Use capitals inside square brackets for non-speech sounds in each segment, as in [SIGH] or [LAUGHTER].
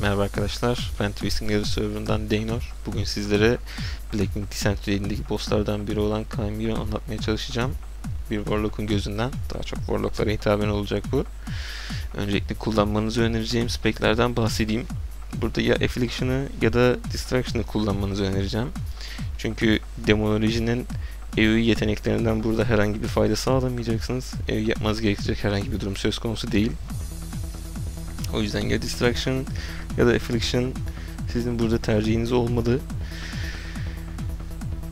Merhaba arkadaşlar, ben Twisting Leather serverından Daynor. Bugün sizlere Blackwing Descent elindeki bosslardan biri olan Chimeir'i anlatmaya çalışacağım. Bir Warlock'un gözünden, daha çok Warlock'lara hitaben olacak bu. Öncelikle kullanmanızı önereceğim speklerden bahsedeyim. Burada ya Affliction'ı ya da Distraction'ı kullanmanızı önereceğim. Çünkü Demonology'nin EU yeteneklerinden burada herhangi bir fayda sağlamayacaksınız. EU yapmanız gerekecek herhangi bir durum söz konusu değil. O yüzden ya Distraction ya da Affliction sizin burada tercihiniz olmadı.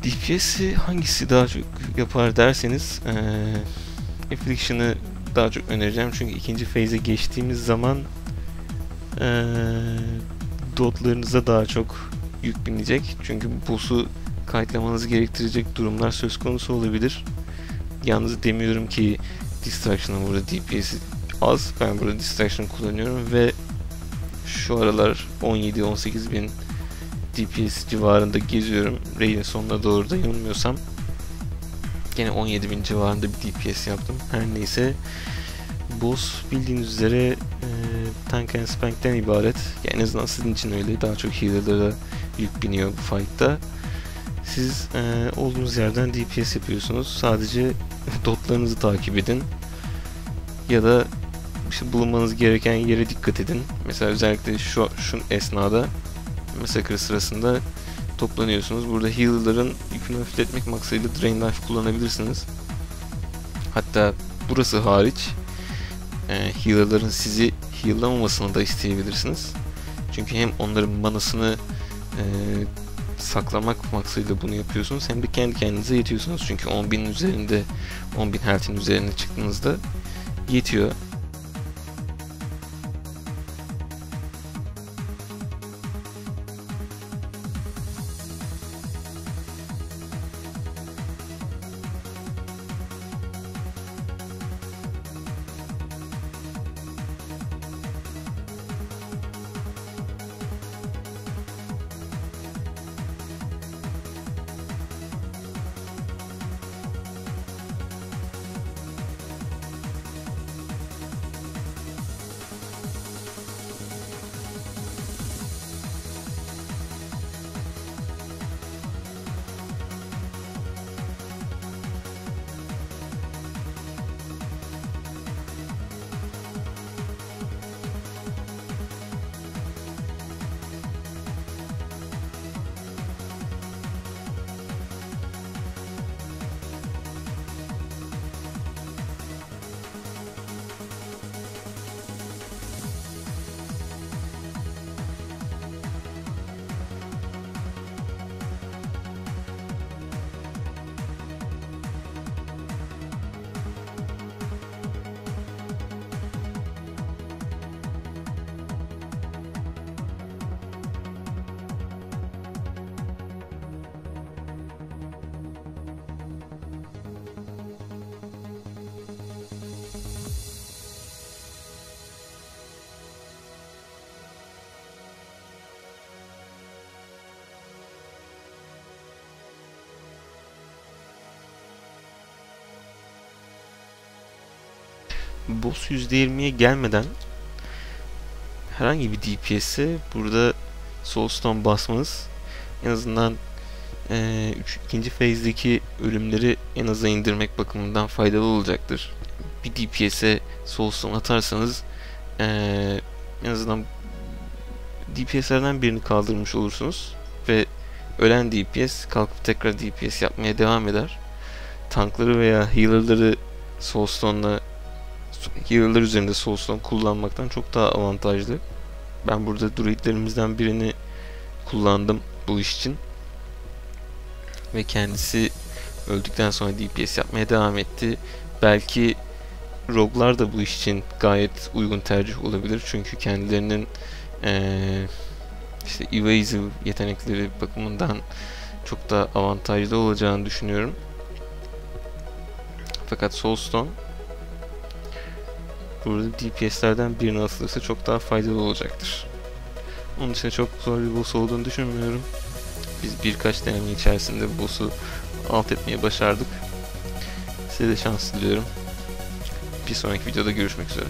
DPS'i hangisi daha çok yapar derseniz ee, Affliction'ı daha çok önereceğim çünkü ikinci phase'e geçtiğimiz zaman ee, dotlarınıza daha çok yük binecek. Çünkü boss'u kayıtlamanızı gerektirecek durumlar söz konusu olabilir. Yalnız demiyorum ki Distraction'ın burada DPS'i az. Ben burada Distraction kullanıyorum ve şu aralar 17-18 bin DPS civarında geziyorum. Raid'in sonuna doğru da yanılmıyorsam. Gene 17 bin civarında bir DPS yaptım. Her neyse boss bildiğiniz üzere e, tank and spank'ten ibaret. Yani en azından sizin için öyle. Daha çok healer'lara yük biniyor bu fight'ta. Siz e, olduğunuz yerden DPS yapıyorsunuz. Sadece [LAUGHS] dotlarınızı takip edin. Ya da işte bulunmanız gereken yere dikkat edin. Mesela özellikle şu, şu esnada Massacre sırasında toplanıyorsunuz. Burada healer'ların yükünü hafifletmek maksadıyla Drain Life kullanabilirsiniz. Hatta burası hariç e, healer'ların sizi heal'lamamasını da isteyebilirsiniz. Çünkü hem onların manasını e, saklamak maksadıyla bunu yapıyorsunuz hem de kendi kendinize yetiyorsunuz. Çünkü 10.000'in üzerinde 10.000 health'in üzerine çıktığınızda yetiyor. Boss %20'ye gelmeden herhangi bir DPS'e burada Soulstone basmanız en azından e, üç, ikinci phase'deki ölümleri en aza indirmek bakımından faydalı olacaktır. Bir DPS'e Soulstone atarsanız e, en azından DPS'lerden birini kaldırmış olursunuz ve ölen DPS kalkıp tekrar DPS yapmaya devam eder. Tankları veya healer'ları Soulstone'la healer'lar üzerinde Soulstone kullanmaktan çok daha avantajlı. Ben burada druidlerimizden birini kullandım bu iş için. Ve kendisi öldükten sonra DPS yapmaya devam etti. Belki rogue'lar da bu iş için gayet uygun tercih olabilir. Çünkü kendilerinin ee, işte evasive yetenekleri bakımından çok daha avantajlı olacağını düşünüyorum. Fakat Soulstone burada DPS'lerden birini atılırsa çok daha faydalı olacaktır. Onun için çok zor bir boss olduğunu düşünmüyorum. Biz birkaç deneme içerisinde boss'u alt etmeye başardık. Size de şans diliyorum. Bir sonraki videoda görüşmek üzere.